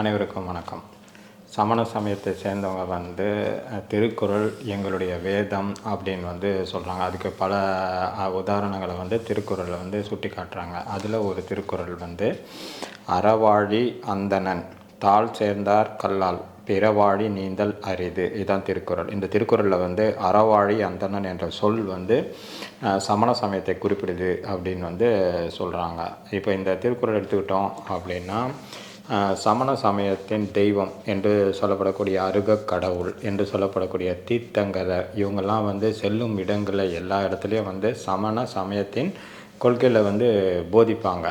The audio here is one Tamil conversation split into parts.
அனைவருக்கும் வணக்கம். சமண சமயத்தை சேர்ந்தவங்க வந்து திருக்குறள் எங்களுடைய வேதம் அப்படின்னு வந்து சொல்கிறாங்க அதுக்கு பல உதாரணங்களை வந்து திருக்குறளில் வந்து சுட்டி காட்டுறாங்க அதில் ஒரு திருக்குறள் வந்து அறவாழி அந்தணன் தாழ் சேர்ந்தார் கல்லால் பிறவாழி நீந்தல் அரிது இதுதான் திருக்குறள். இந்த திருக்குறளில் வந்து அறவாழி அந்தணன் என்ற சொல் வந்து சமண சமயத்தை குறிப்பிடுது அப்படின்னு வந்து சொல்கிறாங்க இப்போ இந்த திருக்குறள் எடுத்துக்கிட்டோம் அப்படின்னா சமண சமயத்தின் தெய்வம் என்று சொல்லப்படக்கூடிய அருக கடவுள் என்று சொல்லப்படக்கூடிய தீர்த்தங்கரர் இவங்கெல்லாம் வந்து செல்லும் இடங்களில் எல்லா இடத்துலையும் வந்து சமண சமயத்தின் கொள்கையில் வந்து போதிப்பாங்க.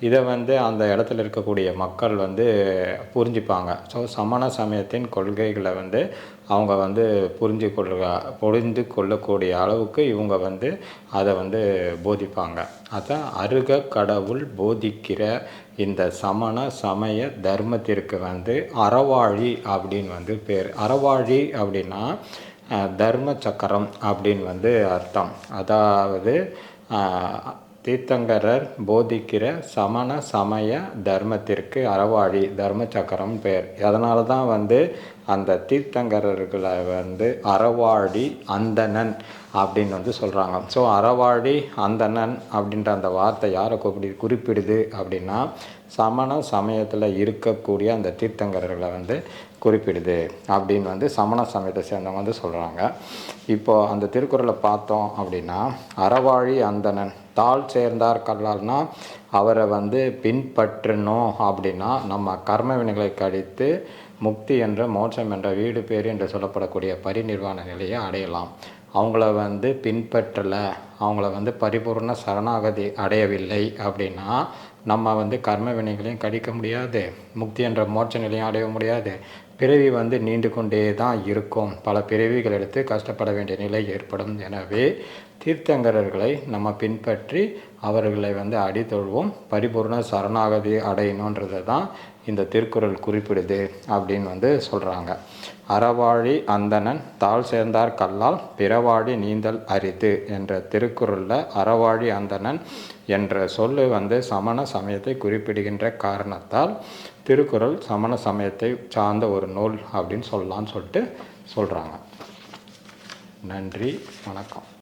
இதை வந்து அந்த இடத்துல இருக்கக்கூடிய மக்கள் வந்து புரிஞ்சுப்பாங்க. ஸோ சமண சமயத்தின் கொள்கைகளை வந்து அவங்க வந்து புரிஞ்சு கொள்க புரிந்து கொள்ளக்கூடிய அளவுக்கு இவங்க வந்து அதை வந்து போதிப்பாங்க. அதான் அருக கடவுள் போதிக்கிற இந்த சமண சமய தர்மத்திற்கு வந்து அறவாழி அப்படின்னு வந்து பேர். அறவாழி அப்படின்னா தர்ம சக்கரம் அப்படின்னு வந்து அர்த்தம். அதாவது தீர்த்தங்கரர் போதிக்கிற சமண சமய தர்மத்திற்கு அறவாழி தர்ம சக்கரம் பெயர். அதனால தான் வந்து அந்த தீர்த்தங்கரர்களை வந்து அறவாழி அந்தணன் அப்படின்னு வந்து சொல்கிறாங்க ஸோ அறவாழி அந்தணன் அப்படின்ற அந்த வார்த்தை யாரை கூப்பிடு குறிப்பிடுது அப்படின்னா சமண சமயத்தில் இருக்கக்கூடிய அந்த தீர்த்தங்கரர்களை வந்து குறிப்பிடுது அப்படின்னு வந்து சமண சமயத்தை சேர்ந்தவங்க வந்து சொல்கிறாங்க இப்போது அந்த திருக்குறளை பார்த்தோம் அப்படின்னா அறவாழி அந்தணன் தாழ் சேர்ந்தார் கல்லால்னா அவரை வந்து பின்பற்றணும் அப்படின்னா நம்ம கர்ம வினைகளை கழித்து முக்தி என்ற மோட்சம் என்ற வீடு பேர் என்று சொல்லப்படக்கூடிய பரிநிர்வாண நிலையை அடையலாம். அவங்கள வந்து பின்பற்றலை அவங்கள வந்து பரிபூர்ண சரணாகதி அடையவில்லை அப்படின்னா நம்ம வந்து கர்ம வினைகளையும் கழிக்க முடியாது. முக்தி என்ற மோட்ச நிலையும் அடைய முடியாது. பிறவி வந்து நீண்டு கொண்டே தான் இருக்கும். பல பிறவிகள் எடுத்து கஷ்டப்பட வேண்டிய நிலை ஏற்படும். எனவே தீர்த்தங்கரர்களை நம்ம பின்பற்றி அவர்களை வந்து அடித்தொழுவோம். பரிபூர்ண சரணாகதி அடையணுன்றதை தான் இந்த திருக்குறள் குறிப்பிடுது அப்படின்னு வந்து சொல்கிறாங்க அறவாழி அந்தணன் தாழ் சேர்ந்தார் கல்லால் பிறவாழி நீந்தல் அரிது என்ற திருக்குறளில் அறவாழி அந்தணன் என்ற சொல்லு வந்து சமண சமயத்தை குறிப்பிடுகின்ற காரணத்தால் திருக்குறள் சமண சமயத்தை சார்ந்த ஒரு நூல் அப்படின்னு சொல்லலாம்னு சொல்லிட்டு சொல்கிறாங்க நன்றி வணக்கம்.